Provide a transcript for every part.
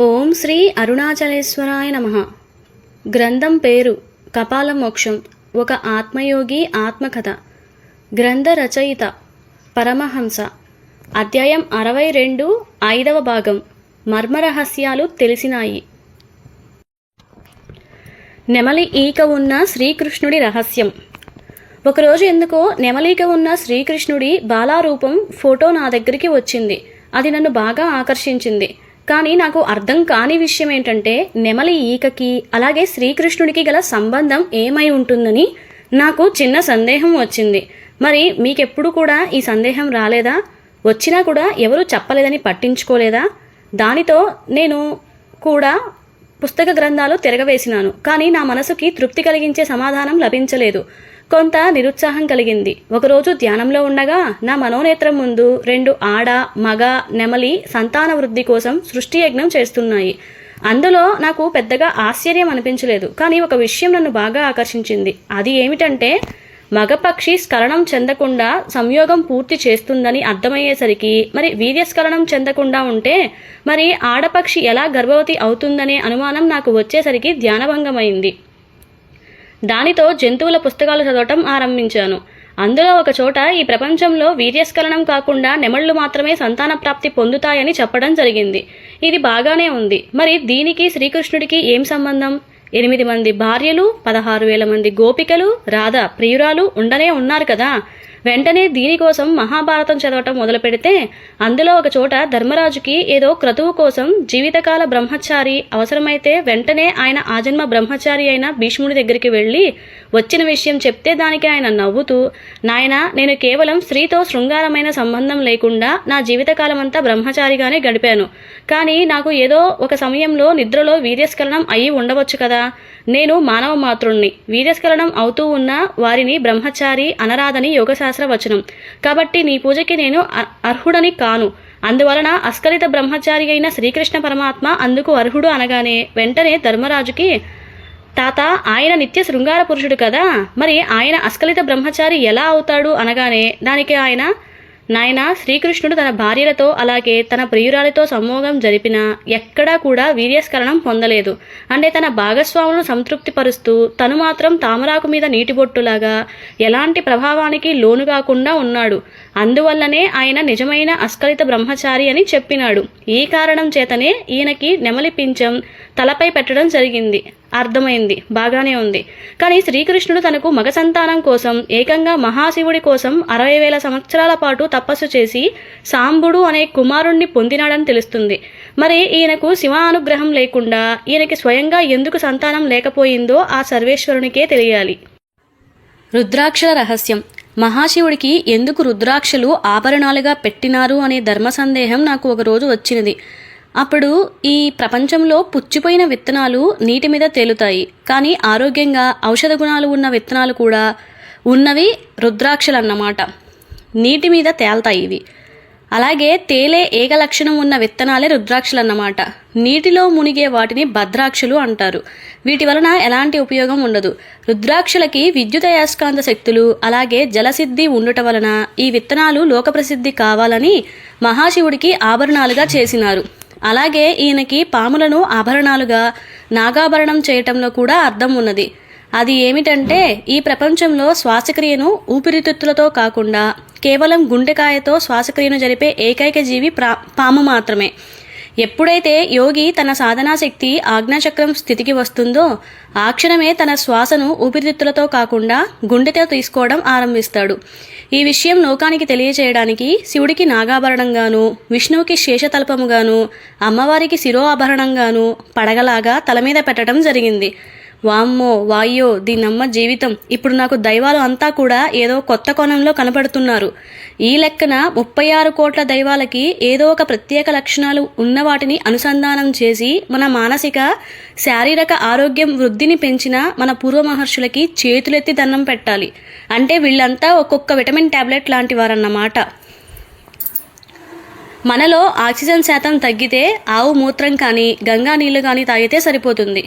ఓం శ్రీ అరుణాచలేశ్వరాయ నమ. గ్రంథం పేరు కపాల మోక్షం ఒక ఆత్మయోగి ఆత్మకథ. గ్రంథ రచయిత పరమహంస. అధ్యాయం అరవై రెండు ఐదవ భాగం మర్మరహస్యాలు తెలిసినాయి. నెమలి ఈక ఉన్న శ్రీకృష్ణుడి రహస్యం. ఒకరోజు ఎందుకో నెమలీక ఉన్న శ్రీకృష్ణుడి బాలారూపం ఫోటో నా దగ్గరికి వచ్చింది. అది నన్ను బాగా ఆకర్షించింది. కానీ నాకు అర్థం కాని విషయం ఏంటంటే నెమలి ఈకకి అలాగే శ్రీకృష్ణుడికి గల సంబంధం ఏమై ఉంటుందని నాకు చిన్న సందేహం వచ్చింది. మరి మీకెప్పుడు కూడా ఈ సందేహం రాలేదా? వచ్చినా కూడా ఎవరు చెప్పలేదని పట్టించుకోలేదా? దానితో నేను కూడా పుస్తక గ్రంథాలు తిరగవేసినాను కానీ నా మనసుకి తృప్తి కలిగించే సమాధానం లభించలేదు. కొంత నిరుత్సాహం కలిగింది. ఒకరోజు ధ్యానంలో ఉండగా నా మనోనేత్రం ముందు రెండు ఆడ మగ నెమలి సంతాన వృద్ధి కోసం సృష్టి యజ్ఞం చేస్తున్నాయి. అందులో నాకు పెద్దగా ఆశ్చర్యం అనిపించలేదు కానీ ఒక విషయం నన్ను బాగా ఆకర్షించింది. అది ఏమిటంటే మగపక్షి స్ఖలనం చెందకుండా సంయోగం పూర్తి చేస్తుందని అర్థమయ్యేసరికి మరి వీర్యస్ఖలనం చెందకుండా ఉంటే మరి ఆడపక్షి ఎలా గర్భవతి అవుతుందనే అనుమానం నాకు వచ్చేసరికి ధ్యానభంగమైంది. దానితో జంతువుల పుస్తకాలు చదవటం ఆరంభించాను. అందులో ఒక చోట ఈ ప్రపంచంలో వీర్యస్ఖలనం కాకుండా నెమళ్ళు మాత్రమే సంతాన ప్రాప్తి పొందుతాయని చెప్పడం జరిగింది. ఇది బాగానే ఉంది. మరి దీనికి శ్రీకృష్ణుడికి ఏం సంబంధం? ఎనిమిది మంది భార్యలు పదహారు వేల మంది గోపికలు రాధ ప్రియురాలు ఉండనే ఉన్నారు కదా. వెంటనే దీనికోసం మహాభారతం చదవటం మొదలు పెడితే అందులో ఒక చోట ధర్మరాజుకి ఏదో క్రతువు కోసం జీవితకాల బ్రహ్మచారి అవసరమైతే వెంటనే ఆయన ఆజన్మ బ్రహ్మచారి అయిన భీష్ముడి దగ్గరికి వెళ్ళి వచ్చిన విషయం చెప్తే దానికి ఆయన నవ్వుతూ నాయన నేను కేవలం స్త్రీతో శృంగారమైన సంబంధం లేకుండా నా జీవితకాలం అంతా బ్రహ్మచారిగానే గడిపాను. కానీ నాకు ఏదో ఒక సమయంలో నిద్రలో వీర్యస్ఖలనం అయి ఉండవచ్చు కదా. నేను మానవ మాతృణ్ణి. వీర్యస్ఖలనం అవుతూ ఉన్న వారిని బ్రహ్మచారి అనరాదని యోగశాస్త్ర వచనం కాబట్టి నీ పూజకి నేను అర్హుడని కాను. అందువలన అస్కలిత బ్రహ్మచారి అయిన శ్రీకృష్ణ పరమాత్మ అందుకు అర్హుడు అనగానే వెంటనే ధర్మరాజుకి తాత ఆయన నిత్య శృంగార పురుషుడు కదా మరి ఆయన అస్కలిత బ్రహ్మచారి ఎలా అవుతాడు అనగానే దానికి ఆయన నాయన శ్రీకృష్ణుడు తన భార్యలతో అలాగే తన ప్రియురాలతో సంమోగం జరిపినా ఎక్కడా కూడా వీర్యస్కలనం పొందలేదు. అంటే తన భాగస్వాములను సంతృప్తిపరుస్తూ తను మాత్రం తామరాకు మీద నీటి బొట్టులాగా ఎలాంటి ప్రభావానికి లోను కాకుండా ఉన్నాడు. అందువల్లనే ఆయన నిజమైన అస్కలిత బ్రహ్మచారి అని చెప్పినాడు. ఈ కారణం చేతనే ఈయనకి నెమలి పింఛం తలపై పెట్టడం జరిగింది. అర్థమైంది. బాగానే ఉంది. కానీ శ్రీకృష్ణుడు తనకు మగ సంతానం కోసం ఏకంగా మహాశివుడి కోసం అరవై వేల సంవత్సరాల పాటు తపస్సు చేసి సాంబుడు అనే కుమారుణ్ణి పొందినాడని తెలుస్తుంది. మరి ఈయనకు శివ అనుగ్రహం లేకుండా ఈయనకి స్వయంగా ఎందుకు సంతానం లేకపోయిందో ఆ సర్వేశ్వరునికే తెలియాలి. రుద్రాక్షల రహస్యం. మహాశివుడికి ఎందుకు రుద్రాక్షలు ఆభరణాలుగా పెట్టినారు అనే ధర్మ సందేహం నాకు ఒకరోజు వచ్చినది. అప్పుడు ఈ ప్రపంచంలో పుచ్చిపోయిన విత్తనాలు నీటి మీద తేలుతాయి. కానీ ఆరోగ్యంగా ఔషధ గుణాలు ఉన్న విత్తనాలు కూడా ఉన్నవి రుద్రాక్షలు అన్నమాట నీటి మీద తేల్తాయి ఇవి. అలాగే తేలే ఏక లక్షణం ఉన్న విత్తనాలే రుద్రాక్షలు అన్నమాట నీటిలో మునిగే వాటిని భద్రాక్షలు అంటారు. వీటి వలన ఎలాంటి ఉపయోగం ఉండదు. రుద్రాక్షలకి విద్యుత్ అయస్కాంత శక్తులు అలాగే జలసిద్ధి ఉండుట వలన ఈ విత్తనాలు లోకప్రసిద్ధి కావాలని మహాశివుడికి ఆభరణాలుగా చేసినారు. అలాగే ఈయనకి పాములను ఆభరణాలుగా నాగాభరణం చేయటంలో కూడా అర్థం ఉన్నది. అది ఏమిటంటే ఈ ప్రపంచంలో శ్వాసక్రియను ఊపిరితిత్తులతో కాకుండా కేవలం గుండెకాయతో శ్వాసక్రియను జరిపే ఏకైక జీవి ప్రా పాము మాత్రమే. ఎప్పుడైతే యోగి తన సాధనాశక్తి ఆజ్ఞాచక్రం స్థితికి వస్తుందో ఆ క్షణమే తన శ్వాసను ఊపిరితిత్తులతో కాకుండా గుండెతో తీసుకోవడం ఆరంభిస్తాడు. ఈ విషయం లోకానికి తెలియచేయడానికి శివుడికి నాగాభరణంగాను విష్ణువుకి శేషతల్పముగాను అమ్మవారికి శిరో ఆభరణంగాను పడగలాగా తల మీద పెట్టడం జరిగింది. వామ్మో వాయ్యో దీనమ్మ జీవితం. ఇప్పుడు నాకు దైవాలు అంతా కూడా ఏదో కొత్త కోణంలో కనపడుతున్నారు. ఈ లెక్కన ముప్పై ఆరు కోట్ల దైవాలకి ఏదో ఒక ప్రత్యేక లక్షణాలు ఉన్న వాటిని అనుసంధానం చేసి మన మానసిక శారీరక ఆరోగ్యం వృద్ధిని పెంచిన మన పూర్వ మహర్షులకి చేతులెత్తి దండం పెట్టాలి. అంటే వీళ్ళంతా ఒక్కొక్క విటమిన్ టాబ్లెట్ లాంటి వారన్నమాట. మనలో ఆక్సిజన్ శాతం తగ్గితే ఆవు మూత్రం కానీ గంగా నీళ్ళు కానీ తాగితే సరిపోతుంది.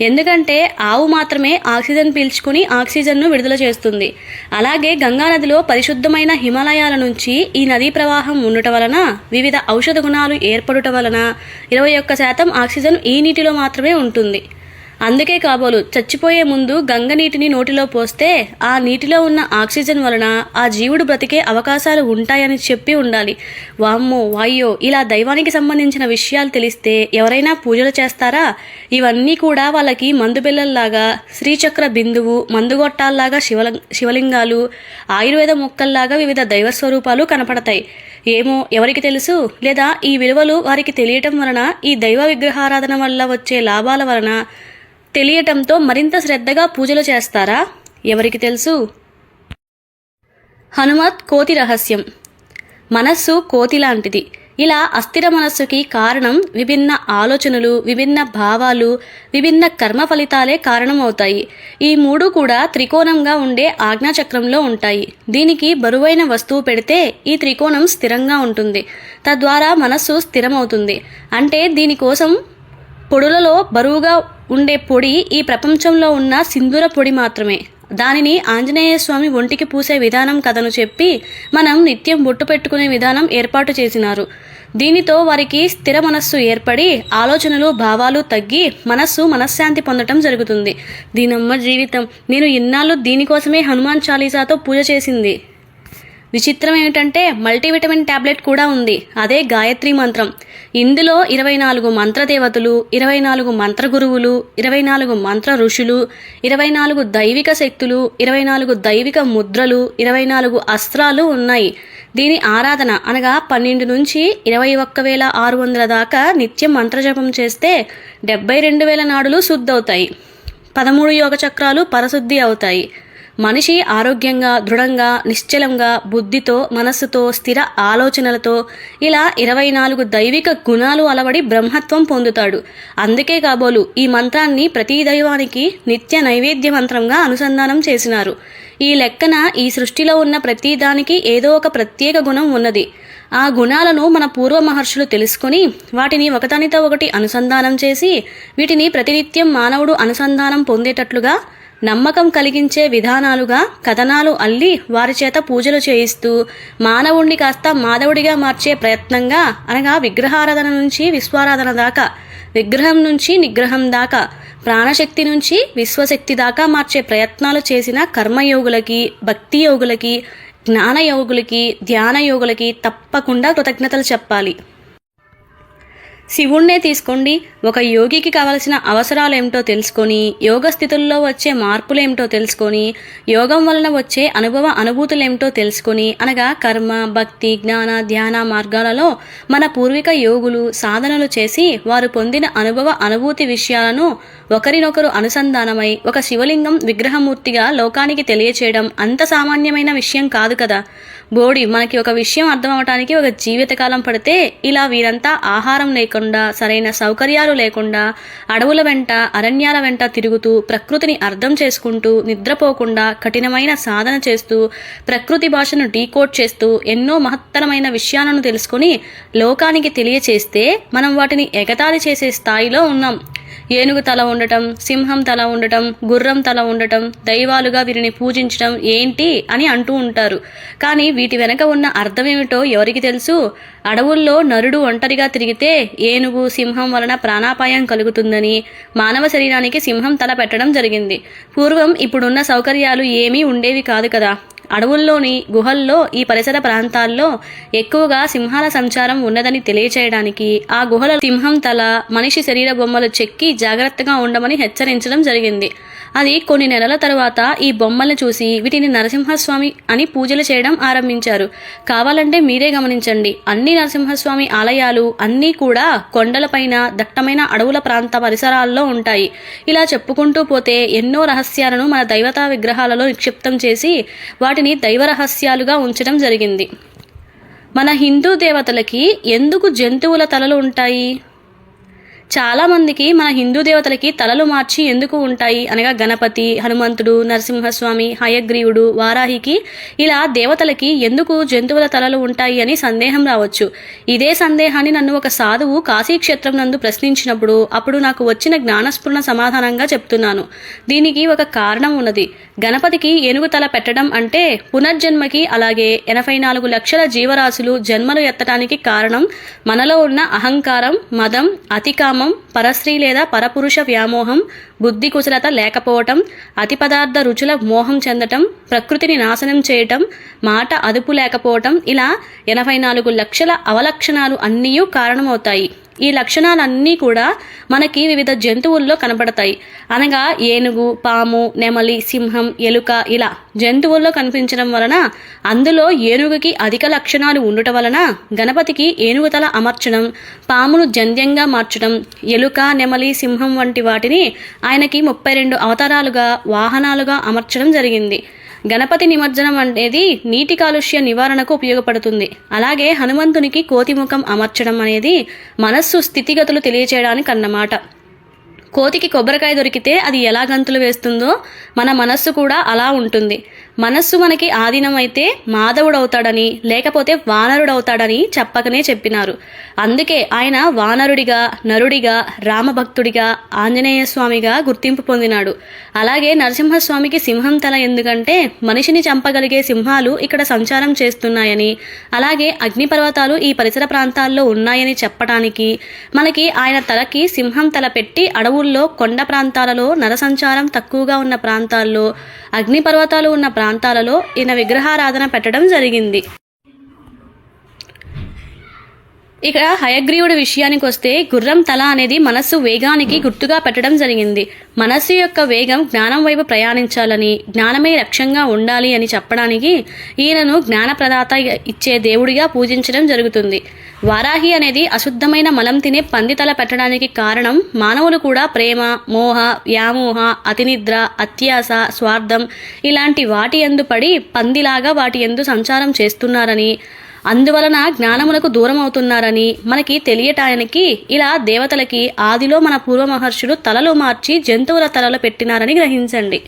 ఎందుకంటే ఆవు మాత్రమే ఆక్సిజన్ పీల్చుకుని ఆక్సిజన్ను విడుదల చేస్తుంది. అలాగే గంగా నదిలో పరిశుద్ధమైన హిమాలయాల నుంచి ఈ నదీ ప్రవాహం ఉండటం వలన వివిధ ఔషధ గుణాలు ఏర్పడుట వలన ఇరవై ఒక్క శాతం ఆక్సిజన్ ఈ నీటిలో మాత్రమే ఉంటుంది. అందుకే కాబోలు చచ్చిపోయే ముందు గంగ నీటిని నోటిలో పోస్తే ఆ నీటిలో ఉన్న ఆక్సిజన్ వలన ఆ జీవుడు బ్రతికే అవకాశాలు ఉంటాయని చెప్పి ఉండాలి. వామ్మో వాయ్యో ఇలా దైవానికి సంబంధించిన విషయాలు తెలిస్తే ఎవరైనా పూజలు చేస్తారా? ఇవన్నీ కూడా వాళ్ళకి మందు బిళ్ళల్లాగా శ్రీచక్ర బిందువు మందుగొట్టాల్లాగా శివల శివలింగాలు ఆయుర్వేద మొక్కల్లాగా వివిధ దైవ స్వరూపాలు కనపడతాయి. ఏమో ఎవరికి తెలుసు? లేదా ఈ విలువలు వారికి తెలియటం వలన ఈ దైవ విగ్రహారాధన వల్ల వచ్చే లాభాల వలన తెలియటంతో మరింత శ్రద్ధగా పూజలు చేస్తారా? ఎవరికి తెలుసు? హనుమత్ కోతి రహస్యం. మనస్సు కోతి లాంటిది. ఇలా అస్థిర మనస్సుకి కారణం విభిన్న ఆలోచనలు విభిన్న భావాలు విభిన్న కర్మ ఫలితాలే కారణమవుతాయి. ఈ మూడు కూడా త్రికోణంగా ఉండే ఆజ్ఞాచక్రంలో ఉంటాయి. దీనికి బరువైన వస్తువు పెడితే ఈ త్రికోణం స్థిరంగా ఉంటుంది. తద్వారా మనస్సు స్థిరమవుతుంది. అంటే దీనికోసం పొడులలో బరువుగా ఉండే పొడి ఈ ప్రపంచంలో ఉన్న సింధూర పొడి మాత్రమే. దానిని ఆంజనేయ స్వామి ఒంటికి పూసే విధానం కథను చెప్పి మనం నిత్యం బొట్టు పెట్టుకునే విధానం ఏర్పాటు చేసినారు. దీనితో వారికి స్థిర మనస్సు ఏర్పడి ఆలోచనలు భావాలు తగ్గి మనస్సు మనశ్శాంతి పొందటం జరుగుతుంది. దీనమ్మ జీవితం. నేను ఇన్నాళ్ళు దీనికోసమే హనుమాన్ చాలీసాతో పూజ చేసింది. విచిత్రం ఏమిటంటే మల్టీవిటమిన్ టాబ్లెట్ కూడా ఉంది. అదే గాయత్రి మంత్రం. ఇందులో ఇరవై నాలుగు మంత్రదేవతలు ఇరవై నాలుగు మంత్ర గురువులు ఇరవై నాలుగు మంత్ర ఋషులు ఇరవై నాలుగు దైవిక శక్తులు ఇరవై నాలుగు దైవిక ముద్రలు ఇరవై నాలుగు అస్త్రాలు ఉన్నాయి. దీని ఆరాధన అనగా పన్నెండు నుంచి ఇరవై ఒక్క వేల ఆరు వందల దాకా నిత్యం మంత్రజపం చేస్తే డెబ్బై రెండు వేల నాడులు శుద్ధవుతాయి. పదమూడు యోగ చక్రాలు పరశుద్ధి అవుతాయి. మనిషి ఆరోగ్యంగా దృఢంగా నిశ్చలంగా బుద్ధితో మనస్సుతో స్థిర ఆలోచనలతో ఇలా ఇరవై నాలుగు దైవిక గుణాలు అలవడి బ్రహ్మత్వం పొందుతాడు. అందుకే కాబోలు ఈ మంత్రాన్ని ప్రతి దైవానికి నిత్య నైవేద్య మంత్రంగా అనుసంధానం చేసినారు. ఈ లెక్కన ఈ సృష్టిలో ఉన్న ప్రతి దానికి ఏదో ఒక ప్రత్యేక గుణం ఉన్నది. ఆ గుణాలను మన పూర్వ మహర్షులు తెలుసుకొని వాటిని ఒకదానితో ఒకటి అనుసంధానం చేసి వీటిని ప్రతినిత్యం మానవుడు అనుసంధానం పొందేటట్లుగా నమ్మకం కలిగించే విధానాలుగా కథనాలు అల్లి వారి చేత పూజలు చేయిస్తూ మానవుణ్ణి కాస్త మాధవుడిగా మార్చే ప్రయత్నంగా అనగా విగ్రహారాధన నుంచి విశ్వారాధన దాకా విగ్రహం నుంచి నిగ్రహం దాకా ప్రాణశక్తి నుంచి విశ్వశక్తి దాకా మార్చే ప్రయత్నాలు చేసిన కర్మయోగులకి భక్తి యోగులకి జ్ఞాన యోగులకి ధ్యాన యోగులకి తప్పకుండా కృతజ్ఞతలు చెప్పాలి. శివుణ్ణే తీసుకోండి. ఒక యోగికి కావలసిన అవసరాలు ఏమిటో తెలుసుకొని యోగ స్థితుల్లో వచ్చే మార్పులేమిటో తెలుసుకొని యోగం వలన వచ్చే అనుభవ అనుభూతులేమిటో తెలుసుకొని అనగా కర్మ భక్తి జ్ఞాన ధ్యాన మార్గాలలో మన పూర్వీక యోగులు సాధనలు చేసి వారు పొందిన అనుభవ అనుభూతి విషయాలను ఒకరినొకరు అనుసంధానమై ఒక శివలింగం విగ్రహమూర్తిగా లోకానికి తెలియచేయడం అంత సామాన్యమైన విషయం కాదు కదా. బోడి మనకి ఒక విషయం అర్థం అవటానికి ఒక జీవితకాలం పడితే ఇలా వీరంతా ఆహారం లేకుండా సరైన సౌకర్యాలు లేకుండా అడవుల వెంట అరణ్యాల వెంట తిరుగుతూ ప్రకృతిని అర్థం చేసుకుంటూ నిద్రపోకుండా కఠినమైన సాధన చేస్తూ ప్రకృతి భాషను డీకోడ్ చేస్తూ ఎన్నో మహత్తరమైన విషయాలను తెలుసుకొని లోకానికి తెలియచేస్తే మనం వాటిని ఎగతాళి చేసే స్థాయిలో ఉన్నాం. ఏనుగు తల ఉండటం సింహం తల ఉండటం గుర్రం తల ఉండటం దైవాలుగా వీరిని పూజించడం ఏంటి అని అంటూ ఉంటారు. కానీ వీటి వెనక ఉన్న అర్థమేమిటో ఎవరికి తెలుసు? అడవుల్లో నరుడు ఒంటరిగా తిరిగితే ఏనుగు సింహం వలన ప్రాణాపాయం కలుగుతుందని మానవ శరీరానికి సింహం తల పెట్టడం జరిగింది. పూర్వం ఇప్పుడున్న సౌకర్యాలు ఏమీ ఉండేవి కాదు కదా. అడవుల్లోని గుహల్లో ఈ పరిసర ప్రాంతాల్లో ఎక్కువగా సింహాల సంచారం ఉన్నదని తెలియచేయడానికి ఆ గుహల సింహం తల మనిషి శరీర బొమ్మలు చెక్కి జాగ్రత్తగా ఉండమని హెచ్చరించడం జరిగింది. అది కొన్ని నెలల తర్వాత ఈ బొమ్మలను చూసి వీటిని నరసింహస్వామి అని పూజలు చేయడం ఆరంభించారు. కావాలంటే మీరే గమనించండి. అన్ని నరసింహస్వామి ఆలయాలు అన్నీ కూడా కొండలపైన దట్టమైన అడవుల ప్రాంత పరిసరాల్లో ఉంటాయి. ఇలా చెప్పుకుంటూ పోతే ఎన్నో రహస్యాలను మన దైవతా విగ్రహాలలో నిక్షిప్తం చేసి వాటిని దైవ రహస్యాలుగా ఉంచడం జరిగింది. మన హిందూ దేవతలకి ఎందుకు జంతువుల తలలు ఉంటాయి? చాలామందికి మన హిందూ దేవతలకి తలలు మార్చి ఎందుకు ఉంటాయి అనగా గణపతి హనుమంతుడు నరసింహస్వామి హయగ్రీవుడు వారాహికి ఇలా దేవతలకి ఎందుకు జంతువుల తలలు ఉంటాయి అని సందేహం రావచ్చు. ఇదే సందేహాన్ని నన్ను ఒక సాధువు కాశీక్షేత్రం నందు ప్రశ్నించినప్పుడు అప్పుడు నాకు వచ్చిన జ్ఞానస్ఫురణ సమాధానంగా చెప్తున్నాను. దీనికి ఒక కారణం ఉన్నది. గణపతికి ఏనుగు తల పెట్టడం అంటే పునర్జన్మకి అలాగే ఎనభై నాలుగు లక్షల జీవరాశులు జన్మలు ఎత్తడానికి కారణం మనలో ఉన్న అహంకారం మదం అతికామం పరస్త్రీ లేదా పరపురుష వ్యామోహం బుద్ధి కుశలత లేకపోవటం అతి పదార్థ రుచుల మోహం చెందటం ప్రకృతిని నాశనం చేయటం మాట అదుపు లేకపోవటం ఇలా ఎనభై నాలుగు లక్షల అవలక్షణాలు అన్నీ కారణమవుతాయి. ఈ లక్షణాలన్నీ కూడా మనకి వివిధ జంతువుల్లో కనపడతాయి అనగా ఏనుగు పాము నెమలి సింహం ఎలుక ఇలా జంతువుల్లో కనిపించడం వలన అందులో ఏనుగుకి అధిక లక్షణాలు ఉండటం వలన గణపతికి ఏనుగు తల అమర్చడం పామును జంధ్యంగా మార్చడం ఎలుక నెమలి సింహం వంటి వాటిని ఆయనకి ముప్పై రెండు అవతారాలుగా వాహనాలుగా అమర్చడం జరిగింది. గణపతి నిమజ్జనం అనేది నీటి కాలుష్య నివారణకు ఉపయోగపడుతుంది. అలాగే హనుమంతునికి కోతిముఖం అమర్చడం అనేది మనస్సు స్థితిగతులు తెలియచేయడానికి అన్నమాట. కోతికి కొబ్బరికాయ దొరికితే అది ఎలా గంతులు వేస్తుందో మన మనస్సు కూడా అలా ఉంటుంది. మనస్సు మనకి ఆధీనమైతే మాధవుడవుతాడని లేకపోతే వానరుడవుతాడని చెప్పకనే చెప్పినారు. అందుకే ఆయన వానరుడిగా నరుడిగా రామభక్తుడిగా ఆంజనేయ స్వామిగా గుర్తింపు పొందినాడు. అలాగే నరసింహస్వామికి సింహం తల ఎందుకంటే మనిషిని చంపగలిగే సింహాలు ఇక్కడ సంచారం చేస్తున్నాయని అలాగే అగ్నిపర్వతాలు ఈ పరిసర ప్రాంతాల్లో ఉన్నాయని చెప్పడానికి మనకి ఆయన తలకి సింహం తల పెట్టి అడవుల్లో కొండ ప్రాంతాలలో నరసంచారం తక్కువగా ఉన్న ప్రాంతాల్లో అగ్నిపర్వతాలు ఉన్న ప్రాంతాల్లో ప్రాంతాలలో ఈయన విగ్రహారాధన పెట్టడం జరిగింది. ఇక హయగ్రీవుడి విషయానికి వస్తే గుర్రం తల అనేది మనస్సు వేగానికి గుర్తుగా పెట్టడం జరిగింది. మనస్సు యొక్క వేగం జ్ఞానం వైపు ప్రయాణించాలని జ్ఞానమే లక్ష్యంగా ఉండాలి అని చెప్పడానికి ఈయనను జ్ఞానప్రదాత ఇచ్చే దేవుడిగా పూజించడం జరుగుతుంది. వారాహి అనేది అశుద్ధమైన మలం తినే పంది తల పెట్టడానికి కారణం మానవులు కూడా ప్రేమ మోహ వ్యామోహ అతినిద్ర అత్యాస స్వార్థం ఇలాంటి వాటి ఎందు పడి పందిలాగా వాటి ఎందు సంచారం చేస్తున్నారని అందువలన జ్ఞానములకు దూరం అవుతున్నారని మనకి తెలియటానికి ఇలా దేవతలకి ఆదిలో మన పూర్వ మహర్షులు తలలు మార్చి జంతువుల తలలు పెట్టినారని గ్రహించండి.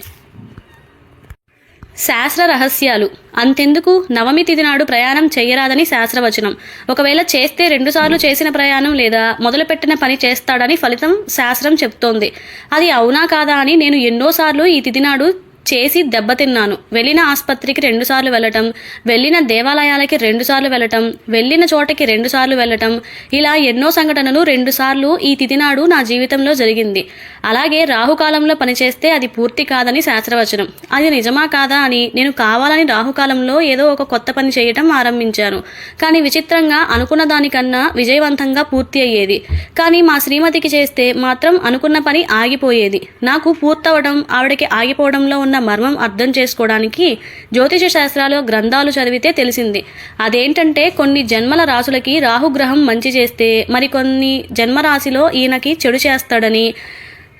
శాస్త్ర రహస్యాలు. అంతెందుకు? నవమి తిథి నాడు ప్రయాణం చేయరాదని శాస్త్రవచనం. ఒకవేళ చేస్తే రెండుసార్లు చేసిన ప్రయాణం లేదా మొదలుపెట్టిన పని చేస్తాడని ఫలితం శాస్త్రం చెప్తోంది. అది అవునా కాదా అని నేను ఎన్నోసార్లు ఈ తిథి నాడు చేసి దెబ్బతిన్నాను. వెళ్ళిన ఆసుపత్రికి రెండుసార్లు వెళ్ళటం వెళ్ళిన దేవాలయాలకి రెండుసార్లు వెళ్ళటం వెళ్ళిన చోటకి రెండుసార్లు వెళ్ళటం ఇలా ఎన్నో సంఘటనలు రెండుసార్లు ఈ తిథినాడు నా జీవితంలో జరిగింది. అలాగే రాహుకాలంలో పనిచేస్తే అది పూర్తి కాదని శాస్త్రవచనం. అది నిజమా కాదా అని నేను కావాలని రాహుకాలంలో ఏదో ఒక కొత్త పని చేయటం ఆరంభించాను. కానీ విచిత్రంగా అనుకున్న దానికన్నా విజయవంతంగా పూర్తి అయ్యేది. కానీ మా శ్రీమతికి చేస్తే మాత్రం అనుకున్న పని ఆగిపోయేది. నాకు పూర్తవడం ఆవిడకి ఆగిపోవడంలో ఉన్న మర్మం అర్థం చేసుకోవడానికి జ్యోతిష శాస్త్రాలు గ్రంథాలు చదివితే తెలిసింది. అదేంటంటే కొన్ని జన్మల రాసులకి రాహుగ్రహం మంచి చేస్తే మరికొన్ని జన్మరాశిలో ఈయనకి చెడు చేస్తాడని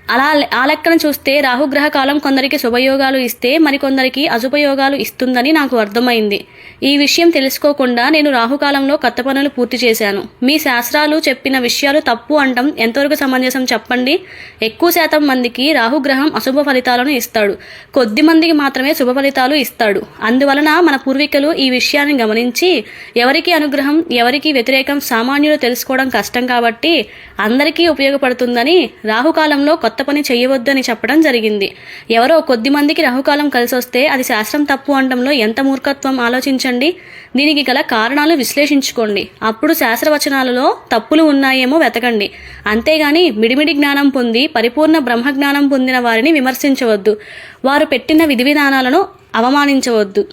అలా ఆ లెక్కన చూస్తే రాహుగ్రహ కాలం కొందరికి శుభయోగాలు ఇస్తే మరికొందరికి అశుభయోగాలు ఇస్తుందని నాకు అర్థమైంది. ఈ విషయం తెలుసుకోకుండా నేను రాహుకాలంలో కొత్త పనులు పూర్తి చేశాను. మీ శాస్త్రాలు చెప్పిన విషయాలు తప్పు అంటం ఎంతవరకు సమంజసం చెప్పండి? ఎక్కువ శాతం మందికి రాహుగ్రహం అశుభ ఫలితాలను ఇస్తాడు. కొద్ది మందికి మాత్రమే శుభ ఫలితాలు ఇస్తాడు. అందువలన మన పూర్వీకులు ఈ విషయాన్ని గమనించి ఎవరికి అనుగ్రహం ఎవరికి వ్యతిరేకం సామాన్యులు తెలుసుకోవడం కష్టం కాబట్టి అందరికీ ఉపయోగపడుతుందని రాహుకాలంలో కొత్త పని చేయవద్దని చెప్పడం జరిగింది. ఎవరో కొద్ది మందికి రాహుకాలం కలిసి వస్తే అది శాస్త్రం తప్పు అనడంలో ఎంత మూర్ఖత్వం ఆలోచించండి? దీనికి గల కారణాలు విశ్లేషించుకోండి. అప్పుడు శాస్త్రవచనాలలో తప్పులు ఉన్నాయేమో వెతకండి. అంతేగాని మిడిమిడి జ్ఞానం పొంది పరిపూర్ణ బ్రహ్మజ్ఞానం పొందిన వారిని విమర్శించవద్దు. వారు పెట్టిన విధి విధానాలను అవమానించవద్దు.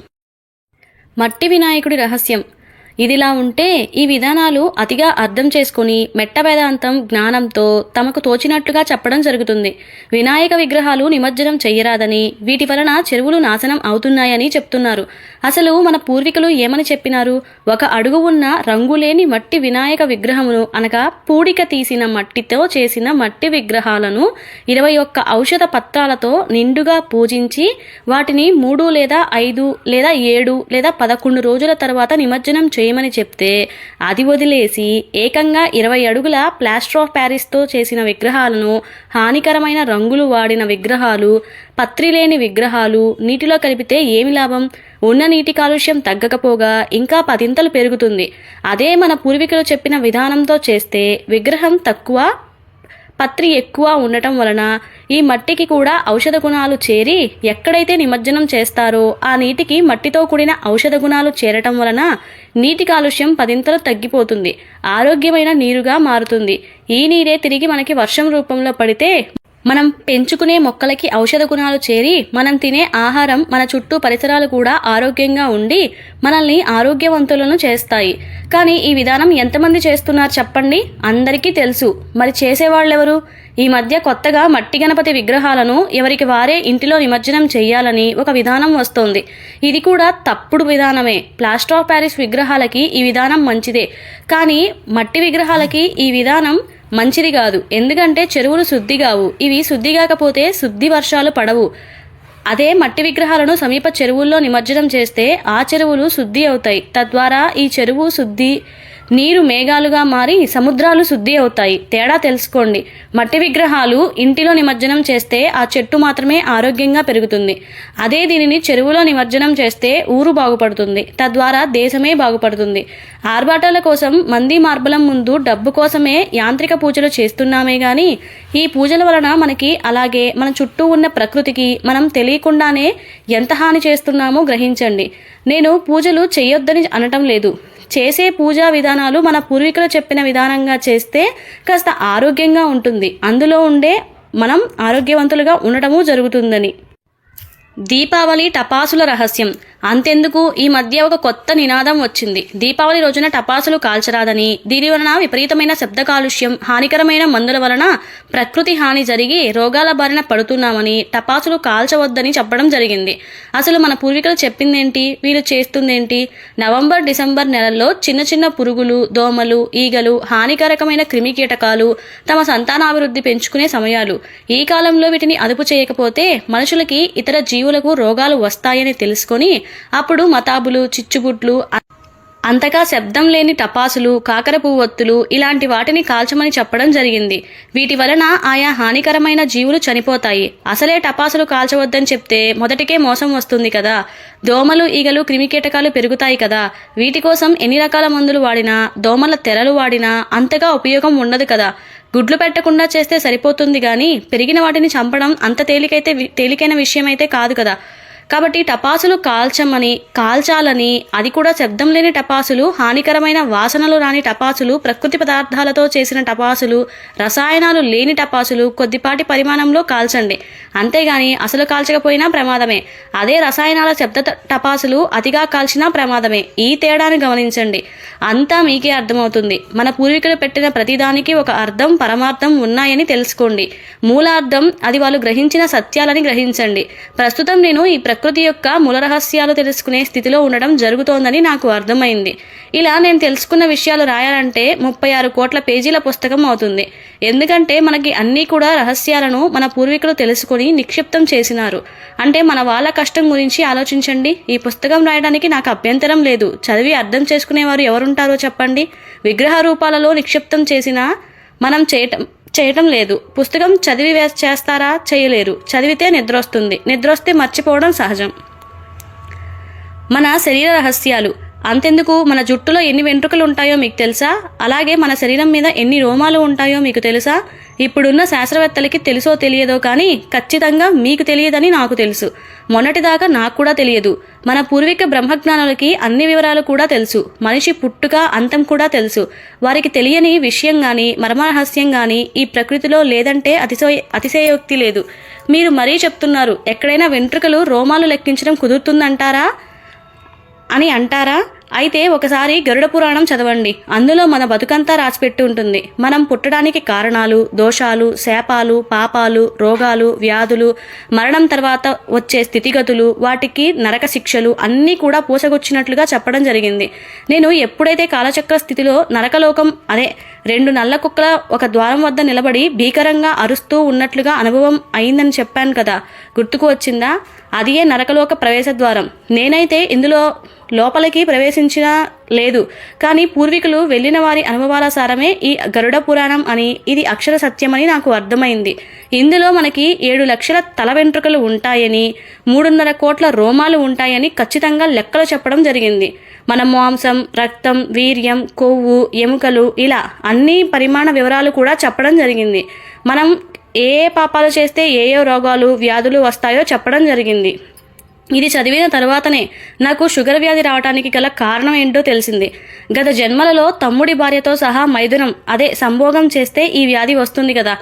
మట్టి వినాయకుడి రహస్యం. ఇదిలా ఉంటే ఈ విధానాలు అతిగా అర్థం చేసుకుని మెట్ట వేదాంతం జ్ఞానంతో తమకు తోచినట్లుగా చెప్పడం జరుగుతుంది. వినాయక విగ్రహాలు నిమజ్జనం చెయ్యరాదని వీటి వలన చెరువులు నాశనం అవుతున్నాయని చెప్తున్నారు. అసలు మన పూర్వీకులు ఏమని చెప్పినారు? ఒక అడుగు ఉన్న రంగులేని మట్టి వినాయక విగ్రహమును అనగా పూడిక తీసిన మట్టితో చేసిన మట్టి విగ్రహాలను ఇరవై ఒక్క ఔషధ పత్రాలతో నిండుగా పూజించి వాటిని మూడు లేదా ఐదు లేదా ఏడు లేదా పదకొండు రోజుల తర్వాత నిమజ్జనం చేయ చేయమని చెప్తే అది వదిలేసి ఏకంగా ఇరవై అడుగుల ప్లాస్టర్ ఆఫ్ ప్యారిస్తో చేసిన విగ్రహాలను హానికరమైన రంగులు వాడిన విగ్రహాలు పత్రి లేని విగ్రహాలు నీటిలో కలిపితే ఏమి లాభం? ఉన్న నీటి కాలుష్యం తగ్గకపోగా ఇంకా పదింతలు పెరుగుతుంది. అదే మన పూర్వీకులు చెప్పిన విధానంతో చేస్తే విగ్రహం తక్కువ పత్రి ఎక్కువ ఉండటం వలన ఈ మట్టికి కూడా ఔషధ గుణాలు చేరి ఎక్కడైతే నిమజ్జనం చేస్తారో ఆ నీటికి మట్టితో కూడిన ఔషధ గుణాలు చేరటం వలన నీటి కాలుష్యం పదింతలు తగ్గిపోతుంది. ఆరోగ్యమైన నీరుగా మారుతుంది. ఈ నీరే తిరిగి మనకి వర్షం రూపంలో పడితే మనం పెంచుకునే మొక్కలకి ఔషధ గుణాలు చేరి మనం తినే ఆహారం మన చుట్టూ పరిసరాలు కూడా ఆరోగ్యంగా ఉండి మనల్ని ఆరోగ్యవంతులను చేస్తాయి. కానీ ఈ విధానం ఎంతమంది చేస్తున్నారు చెప్పండి? అందరికీ తెలుసు. మరి చేసేవాళ్ళెవరు? ఈ మధ్య కొత్తగా మట్టి గణపతి విగ్రహాలను ఎవరికి వారే ఇంటిలో నిమజ్జనం చేయాలని ఒక విధానం వస్తోంది. ఇది కూడా తప్పుడు విధానమే. ప్లాస్టర్ ఆఫ్ ప్యారిస్ విగ్రహాలకి ఈ విధానం మంచిదే. కానీ మట్టి విగ్రహాలకి ఈ విధానం మంచిది కాదు. ఎందుకంటే చెరువులు శుద్ధి కావు. ఇవి శుద్ధి కాకపోతే శుద్ధి వర్షాలు పడవు. అదే మట్టి విగ్రహాలను సమీప చెరువుల్లో నిమజ్జనం చేస్తే ఆ చెరువులు శుద్ధి అవుతాయి. తద్వారా ఈ చెరువు శుద్ధి నీరు మేఘాలుగా మారి సముద్రాలు శుద్ధి అవుతాయి. తేడా తెలుసుకోండి. మట్టి విగ్రహాలు ఇంటిలో నిమజ్జనం చేస్తే ఆ చెట్టు మాత్రమే ఆరోగ్యంగా పెరుగుతుంది. అదే దీనిని చెరువులో నిమజ్జనం చేస్తే ఊరు బాగుపడుతుంది. తద్వారా దేశమే బాగుపడుతుంది. ఆర్భాటాల కోసం మంది మార్బలం ముందు డబ్బు కోసమే యాంత్రిక పూజలు చేస్తున్నామే గాని ఈ పూజల వలన మనకి అలాగే మన చుట్టూ ఉన్న ప్రకృతికి మనం తెలియకుండానే ఎంత హాని చేస్తున్నామో గ్రహించండి. నేను పూజలు చేయొద్దని అనటం లేదు. చేసే పూజా విధానాలు మన పూర్వీకులు చెప్పిన విధానంగా చేస్తే కాస్త ఆరోగ్యంగా ఉంటుంది. అందులో ఉండే మనం ఆరోగ్యవంతులుగా ఉండటము జరుగుతుందని. దీపావళి టపాసుల రహస్యం. అంతెందుకు ఈ మధ్య ఒక కొత్త నినాదం వచ్చింది. దీపావళి రోజున టపాసులు కాల్చరాదని దీని వలన విపరీతమైన శబ్ద కాలుష్యం హానికరమైన మందుల వలన ప్రకృతి హాని జరిగి రోగాల బారిన పడుతున్నామని టపాసులు కాల్చవద్దని చెప్పడం జరిగింది. అసలు మన పూర్వీకులు చెప్పిందేంటి? వీళ్ళు చేస్తుందేంటి? నవంబర్ డిసెంబర్ నెలల్లో చిన్న చిన్న పురుగులు దోమలు ఈగలు హానికరకమైన క్రిమి కీటకాలు తమ సంతానాభివృద్ధి పెంచుకునే సమయాలు. ఈ కాలంలో వీటిని అదుపు చేయకపోతే మనుషులకి ఇతర జీవులకు రోగాలు వస్తాయని తెలుసుకొని అప్పుడు మతాబులు చిచ్చుబుట్లు అంతగా శబ్దం లేని టపాసులు కాకర పువ్వొత్తులు ఇలాంటి వాటిని కాల్చమని చెప్పడం జరిగింది. వీటి వలన ఆయా హానికరమైన జీవులు చనిపోతాయి. అసలే టపాసులు కాల్చవద్దని చెప్తే మొదటికే మోసం వస్తుంది కదా. దోమలు ఈగలు క్రిమికీటకాలు పెరుగుతాయి కదా. వీటి కోసం ఎన్ని రకాల మందులు వాడినా దోమల తెరలు వాడినా అంతగా ఉపయోగం ఉండదు కదా. గుడ్లు పెట్టకుండా చేస్తే సరిపోతుంది కానీ పెరిగిన వాటిని చంపడం అంత తేలికైతే తేలికైన విషయం అయితే కాదు కదా. కాబట్టి టపాసులు కాల్చమని కాల్చాలని అది కూడా శబ్దం లేని టపాసులు హానికరమైన వాసనలు రాని టపాసులు ప్రకృతి పదార్థాలతో చేసిన టపాసులు రసాయనాలు లేని టపాసులు కొద్దిపాటి పరిమాణంలో కాల్చండి. అంతేగాని అసలు కాల్చకపోయినా ప్రమాదమే. అదే రసాయనాల శబ్ద టపాసులు అతిగా కాల్చినా ప్రమాదమే. ఈ తేడాను గమనించండి. అంతా మీకే అర్థమవుతుంది. మన పూర్వీకులు పెట్టిన ప్రతిదానికి ఒక అర్థం పరమార్థం ఉన్నాయని తెలుసుకోండి. మూలార్థం అది వాళ్ళు గ్రహించిన సత్యాలని గ్రహించండి. ప్రస్తుతం నేను ఈ ప్రకృతి యొక్క మూల రహస్యాలు తెలుసుకునే స్థితిలో ఉండడం జరుగుతోందని నాకు అర్థమైంది. ఇలా నేను తెలుసుకున్న విషయాలు రాయాలంటే ముప్పై ఆరు కోట్ల పేజీల పుస్తకం అవుతుంది. ఎందుకంటే మనకి అన్నీ కూడా రహస్యాలను మన పూర్వీకులు తెలుసుకొని నిక్షిప్తం చేసినారు. అంటే మన వాళ్ళ కష్టం గురించి ఆలోచించండి. ఈ పుస్తకం రాయడానికి నాకు అభ్యంతరం లేదు. చదివి అర్థం చేసుకునేవారు ఎవరుంటారో చెప్పండి. విగ్రహ రూపాలలో నిక్షిప్తం చేసిన మనం చేయటం చేయటం లేదు. పుస్తకం చదివి వే- చేస్తారా? చేయలేరు. చదివితే నిద్ర వస్తుంది మర్చిపోవడం సహజం. మన శరీర రహస్యాలు. అంతెందుకు? మన జుట్టులో ఎన్ని వెంట్రుకలు ఉంటాయో మీకు తెలుసా? అలాగే మన శరీరం మీద ఎన్ని రోమాలు ఉంటాయో మీకు తెలుసా? ఇప్పుడున్న శాస్త్రవేత్తలకి తెలుసో తెలియదో కానీ ఖచ్చితంగా మీకు తెలియదని నాకు తెలుసు. మొన్నటిదాకా నాకు కూడా తెలియదు. మన పూర్వీక బ్రహ్మజ్ఞానులకి అన్ని వివరాలు కూడా తెలుసు. మనిషి పుట్టుక అంతం కూడా తెలుసు. వారికి తెలియని విషయం కానీ మర్మరహస్యం కానీ ఈ ప్రకృతిలో లేదంటే అతిశయ అతిశయోక్తి లేదు. మీరు మరీ చెప్తున్నారు ఎక్కడైనా వెంట్రుకలు రోమాలు లెక్కించడం కుదురుతుందంటారా? అని అంటారా? అయితే ఒకసారి గరుడ పురాణం చదవండి. అందులో మన బతుకంతా రాసిపెట్టి ఉంటుంది. మనం పుట్టడానికి కారణాలు దోషాలు శాపాలు పాపాలు రోగాలు వ్యాధులు మరణం తర్వాత వచ్చే స్థితిగతులు వాటికి నరక శిక్షలు అన్నీ కూడా పూసగొచ్చినట్లుగా చెప్పడం జరిగింది. నేను ఎప్పుడైతే కాలచక్ర స్థితిలో నరకలోకం అదే రెండు నల్ల కుక్కల ఒక ద్వారం వద్ద నిలబడి భీకరంగా అరుస్తూ ఉన్నట్లుగా అనుభవం అయిందని చెప్పాను కదా. గుర్తుకు వచ్చిందా? అదియే నరకలోక ప్రవేశ ద్వారం. నేనైతే ఇందులో లోపలికి ప్రవేశించిన లేదు. కానీ పూర్వీకులు వెళ్ళిన వారి అనుభవాల సారమే ఈ గరుడ పురాణం అని ఇది అక్షర సత్యమని నాకు అర్థమైంది. ఇందులో మనకి ఏడు లక్షల తల వెంట్రుకలు ఉంటాయని మూడున్నర కోట్ల రోమాలు ఉంటాయని ఖచ్చితంగా లెక్కలు చెప్పడం జరిగింది. మన మాంసం రక్తం వీర్యం కొవ్వు ఎముకలు ఇలా అన్ని పరిమాణ వివరాలు కూడా చెప్పడం జరిగింది. మనం ఏ ఏ పాపాలు చేస్తే ఏ ఏ రోగాలు వ్యాధులు వస్తాయో చెప్పడం జరిగింది. ఇది చదివిన తర్వాతనే నాకు షుగర్ వ్యాధి రావడానికి గల కారణం ఏంటో తెలిసింది. గత జన్మలలో తమ్ముడి భార్యతో సహా మైథునం అదే సంభోగం చేస్తే ఈ వ్యాధి వస్తుంది కదా.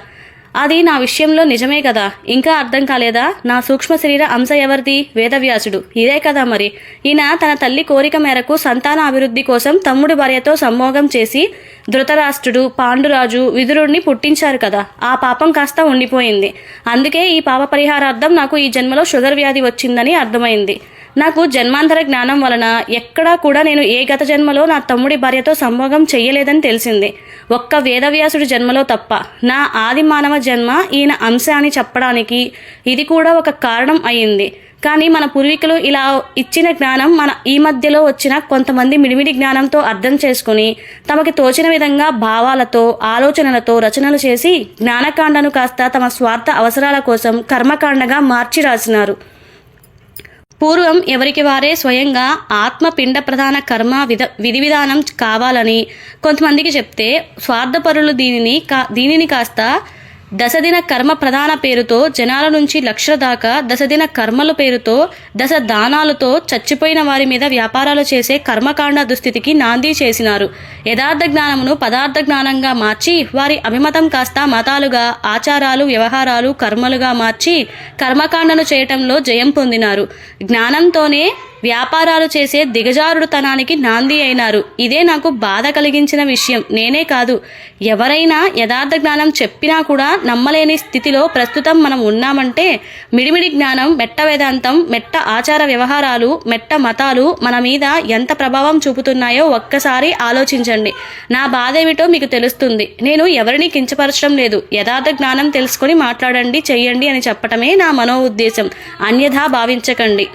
అది నా విషయంలో నిజమే కదా? ఇంకా అర్థం కాలేదా? నా సూక్ష్మ శరీర అంశ ఎవరిది? వేదవ్యాసుడు. ఇదే కదా మరి. ఈయన తన తల్లి కోరిక మేరకు సంతాన అభివృద్ధి కోసం తమ్ముడి భార్యతో సంభోగం చేసి ధృతరాష్ట్రుడు పాండురాజు విదురుడిని పుట్టించారు కదా. ఆ పాపం కాస్త ఉండిపోయింది. అందుకే ఈ పాప పరిహారార్థం నాకు ఈ జన్మలో షుగర్ వ్యాధి వచ్చిందని అర్థమైంది. నాకు జన్మాంతర జ్ఞానం వలన ఎక్కడా కూడా నేను ఏ గత జన్మలో నా తమ్ముడి భార్యతో సంభోగం చెయ్యలేదని తెలిసింది. ఒక్క వేదవ్యాసుడి జన్మలో తప్ప నా ఆది మానవ జన్మ ఈయన అంశ అని చెప్పడానికి ఇది కూడా ఒక కారణం అయింది కానీ మన పూర్వీకులు ఇలా ఇచ్చిన జ్ఞానం మన ఈ మధ్యలో వచ్చిన కొంతమంది మిడిమిడి జ్ఞానంతో అర్థం చేసుకుని తమకి తోచిన విధంగా భావాలతో ఆలోచనలతో రచనలు చేసి జ్ఞానకాండను కాస్త తమ స్వార్థ అవసరాల కోసం కర్మకాండగా మార్చి రాసినారు. పూర్వం ఎవరికి వారే స్వయంగా ఆత్మ పిండ ప్రధాన కర్మ విధ విధి విధానం కావాలని కొంతమందికి చెప్తే స్వార్థపరులు దీనిని కా దీనిని కాస్త దశదిన కర్మ ప్రధాన పేరుతో జనాల నుంచి లక్షల దాకా దశదిన కర్మల పేరుతో దశ దానాలతో చచ్చిపోయిన వారి మీద వ్యాపారాలు చేసే కర్మకాండ దుస్థితికి నాంది చేసినారు. యథార్థ జ్ఞానమును పదార్థ జ్ఞానంగా మార్చి వారి అభిమతం కాస్త మతాలుగా ఆచారాలు వ్యవహారాలు కర్మలుగా మార్చి కర్మకాండను చేయటంలో జయం పొందినారు. జ్ఞానంతోనే వ్యాపారాలు చేసే దిగజారుడుతనానికి నాంది అయినారు. ఇదే నాకు బాధ కలిగించిన విషయం. నేనే కాదు. ఎవరైనా యథార్థ జ్ఞానం చెప్పినా కూడా నమ్మలేని స్థితిలో ప్రస్తుతం మనం ఉన్నామంటే మిడిమిడి జ్ఞానం మెట్ట వేదాంతం మెట్ట ఆచార వ్యవహారాలు మెట్ట మతాలు మన మీద ఎంత ప్రభావం చూపుతున్నాయో ఒక్కసారి ఆలోచించండి. నా బాధ ఏమిటో మీకు తెలుస్తుంది. నేను ఎవరిని కించపరచడం లేదు. యథార్థ జ్ఞానం తెలుసుకొని మాట్లాడండి చెయ్యండి అని చెప్పటమే నా మనో ఉద్దేశం. అన్యథా భావించకండి.